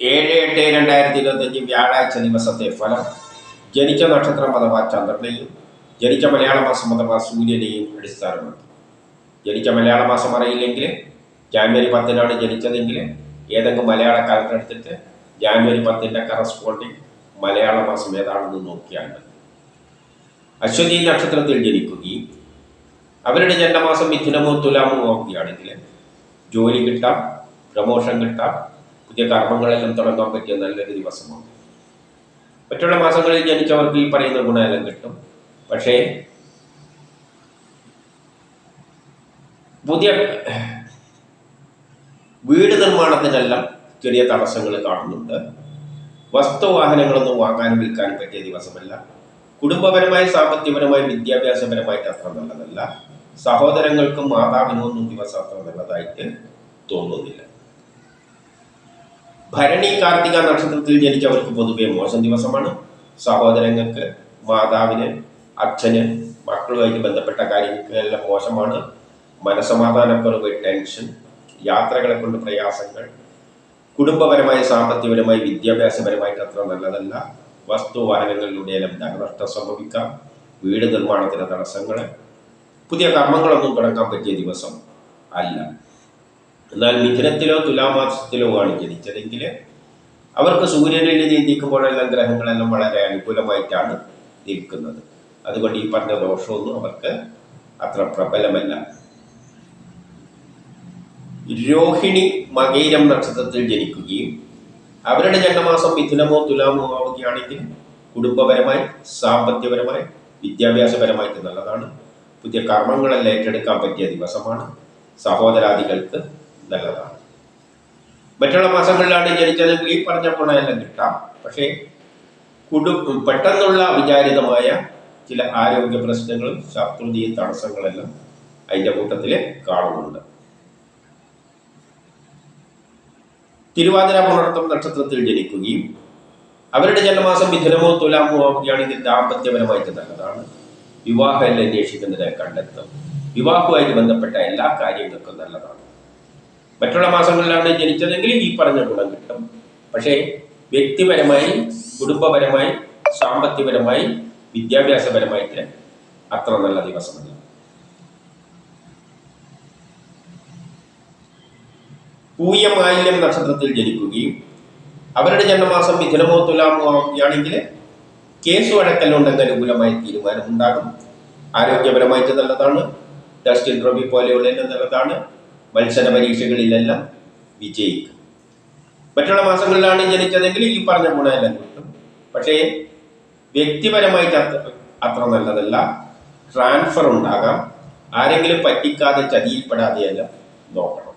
ഏഴ് എട്ട് രണ്ടായിരത്തി ഇരുപത്തഞ്ച് വ്യാഴാഴ്ച ദിവസത്തെ ഫലം. ജനിച്ച നക്ഷത്രം അഥവാ ചന്ദ്രനെയും ജനിച്ച മലയാള മാസം അഥവാ സൂര്യനെയും അടിസ്ഥാനമാക്കി. ജനിച്ച മലയാള മാസം അറിയില്ലെങ്കിൽ ജാനുവരി പത്തിനാണ് ജനിച്ചതെങ്കിൽ ഏതെങ്കിലും മലയാള കാലത്ത് എടുത്തിട്ട് ജാനുവരി പത്തിന്റെ കറസ്പോണ്ടിങ് മലയാള മാസം ഏതാണെന്ന് നോക്കിയാൽ മതി. അശ്വതി നക്ഷത്രത്തിൽ ജനിക്കുകയും അവരുടെ ജന്മമാസം മിഥുനമോ തുലാമോ നോക്കുകയാണെങ്കിൽ ജോലി കിട്ടാം പ്രമോഷൻ കിട്ടാം പുതിയ കർമ്മങ്ങളെല്ലാം തുടങ്ങാൻ പറ്റിയ നല്ലൊരു ദിവസമാണ്. മറ്റുള്ള മാസങ്ങളിൽ ജനിച്ചവർക്ക് ഈ പറയുന്ന ഗുണമെല്ലാം കിട്ടും. പക്ഷേ പുതിയ വീട് നിർമ്മാണത്തിനെല്ലാം ചെറിയ തടസ്സങ്ങൾ കാണുന്നുണ്ട്. വസ്തുവാഹനങ്ങളൊന്നും വാങ്ങാനും വിൽക്കാനും പറ്റിയ ദിവസമല്ല. കുടുംബപരമായി സാമ്പത്തികപരമായി വിദ്യാഭ്യാസപരമായിട്ട് അത്ര നല്ലതല്ല. സഹോദരങ്ങൾക്കും മാതാവിനും ഒന്നും ദിവസം അത്ര നല്ലതായിട്ട് തോന്നുന്നില്ല. ഭരണി കാർത്തിക നക്ഷത്രത്തിൽ ജനിച്ചവർക്ക് പൊതുവെ മോശം ദിവസമാണ്. സഹോദരങ്ങൾക്ക് മാതാവിന് അച്ഛന് മക്കളുമായിട്ട് ബന്ധപ്പെട്ട കാര്യങ്ങൾക്കെല്ലാം മോശമാണ്. മനസമാധാനക്കുറവ് ടെൻഷൻ യാത്രകളെ കൊണ്ട് പ്രയാസങ്ങൾ കുടുംബപരമായി സാമ്പത്തികപരമായി വിദ്യാഭ്യാസപരമായിട്ട് അത്ര നല്ലതല്ല. വസ്തു വാഹനങ്ങളിലൂടെയെല്ലാം ധനനഷ്ടം സംഭവിക്കാം. വീട് നിർമ്മാണത്തിന് തടസ്സങ്ങൾ പുതിയ കർമ്മങ്ങളൊന്നും തുടങ്ങാൻ പറ്റിയ ദിവസം അല്ല. എന്നാൽ മിഥുനത്തിലോ തുലാമാസത്തിലോ ആണ് ജനിച്ചതെങ്കിൽ അവർക്ക് സൂര്യനിൽ നീന്തിക്കുമ്പോഴെല്ലാം ഗ്രഹങ്ങളെല്ലാം വളരെ അനുകൂലമായിട്ടാണ് നിൽക്കുന്നത്. അതുകൊണ്ട് ഈ പറഞ്ഞ ദോഷമൊന്നും അവർക്ക് അത്ര പ്രബലമല്ല. രോഹിണി മകൈരം നക്ഷത്രത്തിൽ ജനിക്കുകയും അവരുടെ ജന്മമാസം മിഥുനമോ തുലാമോ ആവുകയാണെങ്കിൽ കുടുംബപരമായി സാമ്പത്തികപരമായി വിദ്യാഭ്യാസപരമായിട്ട് നല്ലതാണ്. പുതിയ കർമ്മങ്ങളെല്ലാം ഏറ്റെടുക്കാൻ പറ്റിയ ദിവസമാണ്. സഹോദരാദികൾക്ക് നല്ലതാണ്. മറ്റുള്ള മാസങ്ങളിലാണ് ജനിച്ചതെങ്കിൽ ഈ പറഞ്ഞ ഗുണമെല്ലാം കിട്ടാം. പക്ഷേ കുടു പെട്ടെന്നുള്ള വിചാരിതമായ ചില ആരോഗ്യ പ്രശ്നങ്ങളും ശാസ്ത്രീയ തടസ്സങ്ങളെല്ലാം അതിന്റെ കൂട്ടത്തിൽ കാണുന്നുണ്ട്. തിരുവാതിര പുണർത്തം നക്ഷത്രത്തിൽ ജനിക്കുകയും അവരുടെ ജന്മമാസം മിഥുനമോ തുലാമോ ആവുകയാണെങ്കിൽ ദാമ്പത്യപരമായിട്ട് നല്ലതാണ്. വിവാഹം അന്വേഷിക്കുന്നതിനെ കണ്ടെത്തും. വിവാഹവുമായിട്ട് ബന്ധപ്പെട്ട എല്ലാ കാര്യങ്ങൾക്കും നല്ലതാണ്. മറ്റുള്ള മാസങ്ങളിലാണ് ജനിച്ചതെങ്കിൽ ഈ പറഞ്ഞ ഗുണം കിട്ടും. പക്ഷേ വ്യക്തിപരമായി കുടുംബപരമായി സാമ്പത്തികപരമായി വിദ്യാഭ്യാസപരമായിട്ട് അത്ര നല്ല ദിവസമല്ല. പൂയമായില്യം നക്ഷത്രത്തിൽ ജനിക്കുകയും അവരുടെ ജന്മമാസം മിഥുനമോ തുലാമോ ആവുകയാണെങ്കിൽ കേസ് വഴക്കല്ലുണ്ടെങ്കിൽ അനുകൂലമായ തീരുമാനമുണ്ടാകും. ആരോഗ്യപരമായിട്ട് നല്ലതാണ്. ഡസ്റ്റിൻ ഇൻട്രോബി പോലെയുള്ള നല്ലതാണ്. മത്സര പരീക്ഷകളിലെല്ലാം വിജയിക്കും. മറ്റുള്ള മാസങ്ങളിലാണ് ജനിച്ചതെങ്കിൽ ഈ പറഞ്ഞ ഗുണമെല്ലാം കിട്ടും. പക്ഷേ വ്യക്തിപരമായിട്ട് അത്ര നല്ലതല്ല. ട്രാൻസ്ഫർ ഉണ്ടാകാം. ആരെങ്കിലും പറ്റിക്കാതെ ചതിയിൽപ്പെടാതെയെല്ലാം നോക്കണം.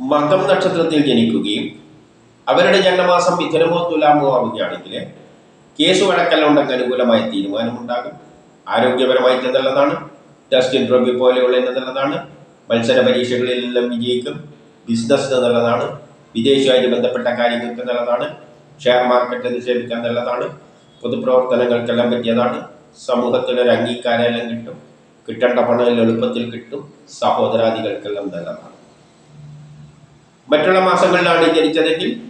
മകം നക്ഷത്രത്തിൽ ജനിക്കുകയും അവരുടെ ജന്മമാസം മിഥുനമോ തുലാമോ ആവുകയാണെങ്കിൽ കേസ് വഴക്കല്ലുണ്ടെങ്കിൽ അനുകൂലമായ തീരുമാനമുണ്ടാകും. ആരോഗ്യപരമായിട്ട് നല്ലതാണ്. ടെസ്റ്റ് ഇൻട്രോബി പോലെയുള്ള നല്ലതാണ് മത്സര പരീക്ഷകളിലെല്ലാം വിജയിക്കും. ബിസിനസ് നല്ലതാണ് വിദേശമായിട്ട് ബന്ധപ്പെട്ട കാര്യങ്ങൾക്ക് നല്ലതാണ് ഷെയർ മാർക്കറ്റ് നിക്ഷേപിക്കാൻ നല്ലതാണ് പൊതുപ്രവർത്തനങ്ങൾക്കെല്ലാം പറ്റിയതാണ്. സമൂഹത്തിനൊരു അംഗീകാരമെല്ലാം കിട്ടും. കിട്ടേണ്ട പണം എളുപ്പത്തിൽ കിട്ടും. സഹോദരാദികൾക്കെല്ലാം നല്ലതാണ്. മറ്റുള്ള മാസങ്ങളിലാണ് ജനിച്ചതെങ്കിൽ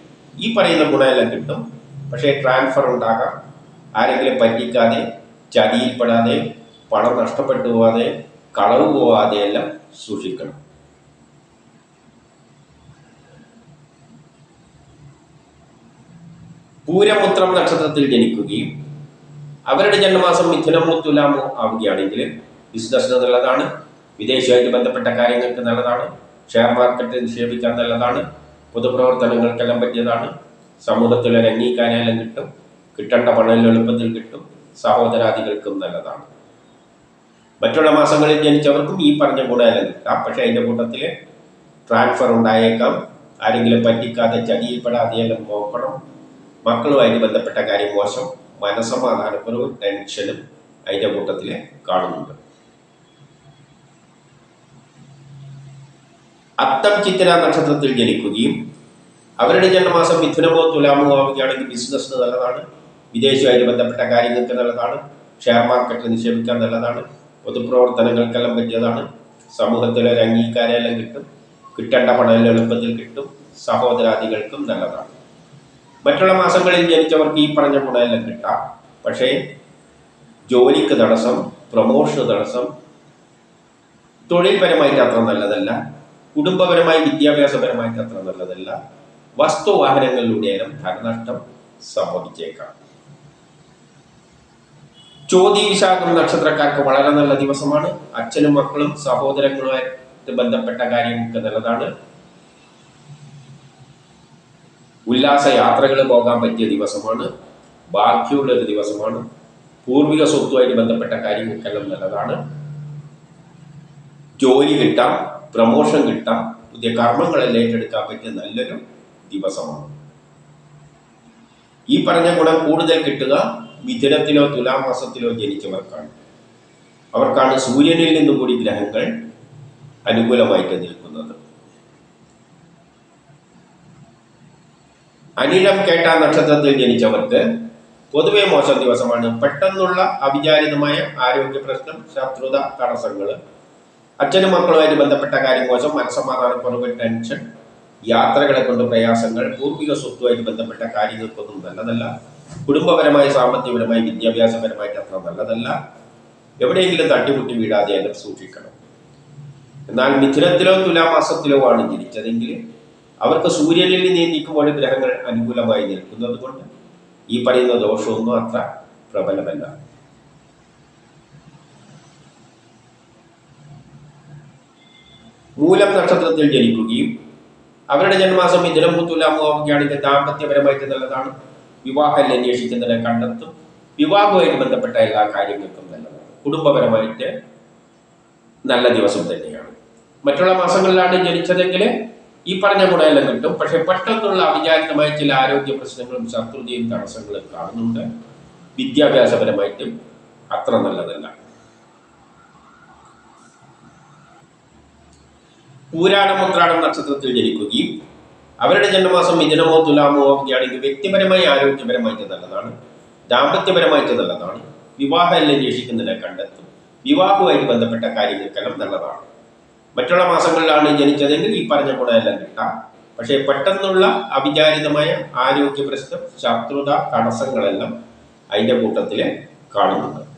ഈ പറയുന്ന ഗുണമെല്ലാം കിട്ടും. പക്ഷേ ട്രാൻസ്ഫർ ഉണ്ടാകാം. ആരെങ്കിലും പറ്റിക്കാതെ ചതിയിൽപ്പെടാതെ പണം നഷ്ടപ്പെട്ടു പോവാതെ കളവ് പോവാതെ എല്ലാം സൂക്ഷിക്കണം. പൂരമുത്രം നക്ഷത്രത്തിൽ ജനിക്കുകയും അവരുടെ ജന്മമാസം മിഥുനമോ തുലാമോ ആവുകയാണെങ്കിൽ ബിസിനസ്സിന് നല്ലതാണ് വിദേശമായിട്ട് ബന്ധപ്പെട്ട കാര്യങ്ങൾക്ക് നല്ലതാണ് ഷെയർ മാർക്കറ്റ് നിക്ഷേപിക്കാൻ നല്ലതാണ് പൊതുപ്രവർത്തനങ്ങൾക്കെല്ലാം പറ്റിയതാണ് സമൂഹത്തിലൊരു അംഗീകാരമെല്ലാം കിട്ടും കിട്ടേണ്ട പണം എളുപ്പത്തിൽ കിട്ടും സഹോദരാദികൾക്കും നല്ലതാണ്. മറ്റുള്ള മാസങ്ങളിൽ ജനിച്ചവർക്കും ഈ പറഞ്ഞ ഗുണമെല്ലാം കിട്ടാം പക്ഷേ അതിന്റെ കൂട്ടത്തിൽ ട്രാൻസ്ഫർ ഉണ്ടായേക്കാം. ആരെങ്കിലും പറ്റിക്കാതെ ചതിയിൽപ്പെടാതെയെല്ലാം നോക്കണം. മക്കളുമായിട്ട് ബന്ധപ്പെട്ട കാര്യം മോശം. മനസമാധാനക്കുറവ് ടെൻഷനും അതിന്റെ കൂട്ടത്തിൽ കാണുന്നുണ്ട്. അത്തം ചിത്തിര നക്ഷത്രത്തിൽ ജനിക്കുകയും അവരുടെ ജന്മമാസം മിഥുനമോ തുലാമോ ആവുകയാണെങ്കിൽ ബിസിനസ്സിന് നല്ലതാണ്. വിദേശമായിട്ട് ബന്ധപ്പെട്ട കാര്യങ്ങൾക്ക് നല്ലതാണ്. ഷെയർ മാർക്കറ്റിൽ നിക്ഷേപിക്കാൻ നല്ലതാണ്. പൊതുപ്രവർത്തനങ്ങൾക്കെല്ലാം പറ്റിയതാണ്. സമൂഹത്തിൽ ഒരു അംഗീകാരമെല്ലാം കിട്ടും. കിട്ടേണ്ട പണം എളുപ്പത്തിൽ കിട്ടും. സഹോദരാദികൾക്കും നല്ലതാണ്. മറ്റുള്ള മാസങ്ങളിൽ ജനിച്ചവർക്ക് ഈ പറഞ്ഞ ഗുണമെല്ലാം കിട്ടാം. പക്ഷേ ജോലിക്ക് തടസ്സം പ്രൊമോഷന് തടസ്സം തൊഴിൽപരമായിട്ട് അത്ര നല്ലതല്ല. കുടുംബപരമായി വിദ്യാഭ്യാസപരമായിട്ട് അത്ര നല്ലതല്ല. വസ്തുവാഹനങ്ങളിലൂടെയെല്ലാം ധനനഷ്ടം സംഭവിച്ചേക്കാം. ചോതി വിശാഖം നക്ഷത്രക്കാർക്ക് വളരെ നല്ല ദിവസമാണ്. അച്ഛനും മക്കളും സഹോദരങ്ങളുമായിട്ട് ബന്ധപ്പെട്ട കാര്യങ്ങൾക്ക് നല്ലതാണ്. ഉല്ലാസ യാത്രകൾ പോകാൻ പറ്റിയ ദിവസമാണ്. ബാക്കിയുള്ള ഒരു ദിവസമാണ്. പൂർവിക സ്വത്തുമായിട്ട് ബന്ധപ്പെട്ട കാര്യങ്ങൾക്കെല്ലാം നല്ലതാണ്. ജോലി കിട്ടാം പ്രമോഷൻ കിട്ടാം പുതിയ കർമ്മങ്ങളെല്ലാം ഏറ്റെടുക്കാൻ പറ്റിയ നല്ലൊരു ദിവസമാണ്. ഈ പറഞ്ഞ ഗുണം കൂടുതൽ കിട്ടുക. മിഥുനത്തിലോ തുലാമാസത്തിലോ ജനിച്ചവർക്കാണ്. അവർക്കാണ് സൂര്യനിൽ നിന്നും കൂടി ഗ്രഹങ്ങൾ അനുകൂലമായിട്ട് നിൽക്കുന്നത്. അനിഴം കേട്ട നക്ഷത്രത്തിൽ ജനിച്ചവർക്ക് പൊതുവെ മോശം ദിവസമാണ്. പെട്ടെന്നുള്ള അവിചാരിതമായ ആരോഗ്യ പ്രശ്നം ശത്രുത തടസ്സങ്ങൾ അച്ഛനും മക്കളുമായിട്ട് ബന്ധപ്പെട്ട കാര്യം മോശം മനസ്സമാധാനക്കുറവ് ടെൻഷൻ യാത്രകളെ കൊണ്ട് പ്രയാസങ്ങൾ പൂർവിക സ്വത്തുമായിട്ട് ബന്ധപ്പെട്ട കാര്യങ്ങൾക്കൊന്നും നല്ലതല്ല. കുടുംബപരമായി സാമ്പത്തികപരമായി വിദ്യാഭ്യാസപരമായിട്ട് അത്ര നല്ലതല്ല. എവിടെയെങ്കിലും തട്ടിമുട്ടി വീഴാതെ അതിനെ സൂക്ഷിക്കണം. എന്നാൽ മിഥുനത്തിലോ തുലാമാസത്തിലോ ആണ് ജനിച്ചതെങ്കിൽ അവർക്ക് സൂര്യനിൽ നിയന്ത്രിക്കുമ്പോൾ ഗ്രഹങ്ങൾ അനുകൂലമായി നിൽക്കുന്നത് കൊണ്ട് ഈ പറയുന്ന ദോഷമൊന്നും അത്ര പ്രബലമല്ല. മൂലം നക്ഷത്രത്തിൽ ജനിക്കുകയും അവരുടെ ജന്മാസം മിഥുനം തുലാമോ ആവുകയാണെങ്കിൽ ദാമ്പത്യപരമായിട്ട് നല്ലതാണ്. വിവാഹം അന്വേഷിക്കുന്നതിനെ കണ്ടെത്തും. വിവാഹവുമായിട്ട് ബന്ധപ്പെട്ട എല്ലാ കാര്യങ്ങൾക്കും നല്ലതാണ്. കുടുംബപരമായിട്ട് നല്ല ദിവസം തന്നെയാണ്. മറ്റുള്ള മാസങ്ങളിലാണ് ജനിച്ചതെങ്കിൽ ഈ പറഞ്ഞ ഗുണമെല്ലാം കിട്ടും. പക്ഷെ പെട്ടെന്നുള്ള അവിചാരിതമായ ചില ആരോഗ്യ പ്രശ്നങ്ങളും ശത്രുതയും തടസ്സങ്ങളും കാണുന്നുണ്ട്. വിദ്യാഭ്യാസപരമായിട്ടും അത്ര നല്ലതല്ല. പൂരാട ഉത്രാടം നക്ഷത്രത്തിൽ ജനിക്കുകയും അവരുടെ ജന്മമാസം മിഥുനമോ തുലാമോ ഒക്കെയാണെങ്കിൽ വ്യക്തിപരമായി ആരോഗ്യപരമായിട്ട് നല്ലതാണ്. ദാമ്പത്യപരമായിട്ട് നല്ലതാണ്. വിവാഹം എല്ലാം അന്വേഷിക്കുന്നതിനെ കണ്ടെത്തും. വിവാഹവുമായിട്ട് ബന്ധപ്പെട്ട കാര്യങ്ങൾക്കെല്ലാം നല്ലതാണ് മറ്റുള്ള മാസങ്ങളിലാണ് ജനിച്ചതെങ്കിൽ ഈ പറഞ്ഞ ഗുണമെല്ലാം കിട്ടാം. പക്ഷേ പെട്ടെന്നുള്ള അവിചാരിതമായ ആരോഗ്യ പ്രശ്നം ശത്രുത തടസ്സങ്ങളെല്ലാം അതിന്റെ കൂട്ടത്തിൽ കാണുന്നുണ്ട്.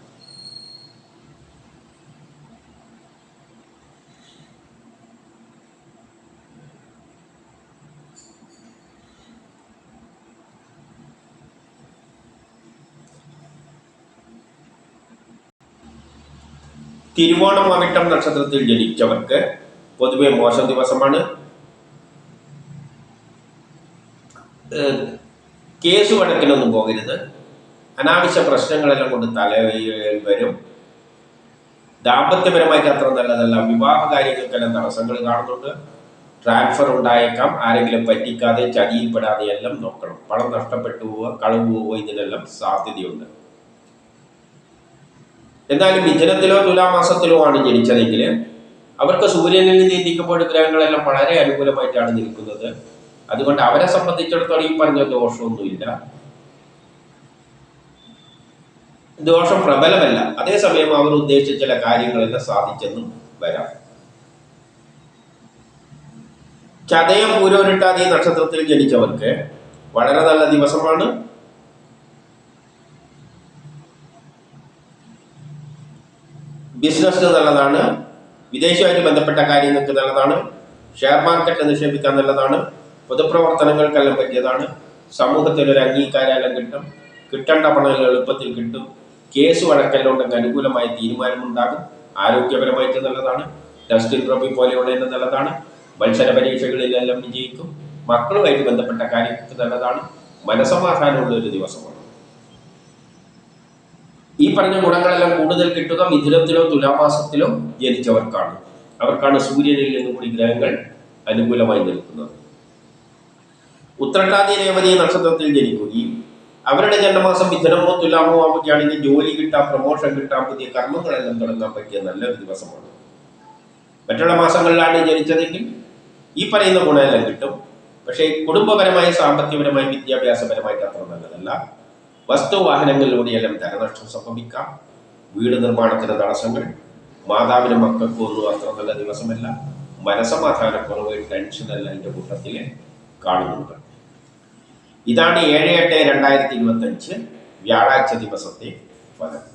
തിരുവോണം അവിട്ടം നക്ഷത്രത്തിൽ ജനിച്ചവർക്ക് പൊതുവെ മോശം ദിവസമാണ്. കേസ് വഴക്കിനൊന്നും പോകരുത്. അനാവശ്യ പ്രശ്നങ്ങളെല്ലാം കൊണ്ട് തലയിൽ വരും. ദാമ്പത്യപരമായിട്ട് അത്ര നല്ലതല്ല. വിവാഹ കാര്യങ്ങൾക്കെല്ലാം തടസ്സങ്ങൾ കാണുന്നുണ്ട്. ട്രാൻസ്ഫർ ഉണ്ടായേക്കാം. ആരെങ്കിലും പറ്റിക്കാതെ ചതിയിൽപ്പെടാതെ എല്ലാം നോക്കണം. പണം നഷ്ടപ്പെട്ടു പോവുക കളവ് പോവുക ഇതിനെല്ലാം സാധ്യതയുണ്ട്. എന്നാലും മിഥുനത്തിലോ തുലാമാസത്തിലോ ആണ് ജനിച്ചതെങ്കിൽ അവർക്ക് സൂര്യനിൽ നിന്ന് നീന്തിക്കുമ്പോൾ ഗ്രഹങ്ങളെല്ലാം വളരെ അനുകൂലമായിട്ടാണ് നിൽക്കുന്നത്. അതുകൊണ്ട് അവരെ സംബന്ധിച്ചിടത്തോളം ഈ പറഞ്ഞ ദോഷമൊന്നുമില്ല. ദോഷം പ്രബലമല്ല. അതേസമയം അവർ ഉദ്ദേശിച്ച ചില കാര്യങ്ങളെല്ലാം സാധിച്ചെന്നും വരാം. ചതയം പൂരോരിട്ടാതി നക്ഷത്രത്തിൽ ജനിച്ചവർക്ക് വളരെ നല്ല ദിവസമാണ്. ബിസിനസ് നല്ലതാണ് വിദേശമായിട്ട് ബന്ധപ്പെട്ട കാര്യങ്ങൾക്ക് നല്ലതാണ് ഷെയർ മാർക്കറ്റ് നിക്ഷേപിക്കാൻ നല്ലതാണ് പൊതുപ്രവർത്തനങ്ങൾക്കെല്ലാം പറ്റിയതാണ് സമൂഹത്തിൽ ഒരു അംഗീകാരം കിട്ടും കിട്ടേണ്ട പണം എളുപ്പത്തിൽ കിട്ടും കേസ് വഴക്കെല്ലാം അനുകൂലമായ തീരുമാനമുണ്ടാകും ആരോഗ്യപരമായിട്ട് നല്ലതാണ് ടെസ്റ്റ് ഇന്റർവ്യൂ പോലെയുള്ളതിന് നല്ലതാണ് മത്സര പരീക്ഷകളിലെല്ലാം വിജയിക്കും മക്കളുമായിട്ട് ബന്ധപ്പെട്ട കാര്യങ്ങൾക്ക് നല്ലതാണ് മനസമാധാനമുള്ള ഒരു ദിവസമാണ്. ഈ പറഞ്ഞ ഗുണങ്ങളെല്ലാം കൂടുതൽ കിട്ടുക മിഥുനത്തിലോ തുലാമാസത്തിലോ ജനിച്ചവർക്കാണ്. അവർക്കാണ് സൂര്യനിൽ നിന്ന് കൂടി ഗ്രഹങ്ങൾ അനുകൂലമായി നിൽക്കുന്നത്. ഉത്രട്ടാതി രേവതി നക്ഷത്രത്തിൽ ജനിക്കുകയും അവരുടെ ജന്മമാസം മിഥുനമോ തുലാമോ ആവുകയാണെങ്കിൽ ജോലി കിട്ടാം പ്രമോഷൻ കിട്ടാം പുതിയ കർമ്മങ്ങളെല്ലാം തുടങ്ങാൻ പറ്റിയ നല്ലൊരു ദിവസമാണ്. മറ്റുള്ള മാസങ്ങളിലാണ് ജനിച്ചതെങ്കിൽ ഈ പറയുന്ന ഗുണമെല്ലാം കിട്ടും. പക്ഷേ കുടുംബപരമായി സാമ്പത്തികപരമായി വിദ്യാഭ്യാസപരമായിട്ട് അത്ര നല്ലതല്ല. വസ്തുവാഹനങ്ങളിലൂടെയെല്ലാം ധനനഷ്ടം സംഭവിക്കാം. വീട് നിർമ്മാണത്തിന് തടസ്സങ്ങൾ. മാതാവിനും മക്കൾക്കും ഒന്നും അത്ര നല്ല ദിവസമല്ല. മനസമാധാനക്കുറവ് ടെൻഷനെല്ലാം എന്റെ കൂട്ടത്തിൽ കാണുന്നുണ്ട്. ഇതാണ് ഏഴ് എട്ട് രണ്ടായിരത്തി ഇരുപത്തഞ്ച് വ്യാഴാഴ്ച ദിവസത്തെ ഫലം.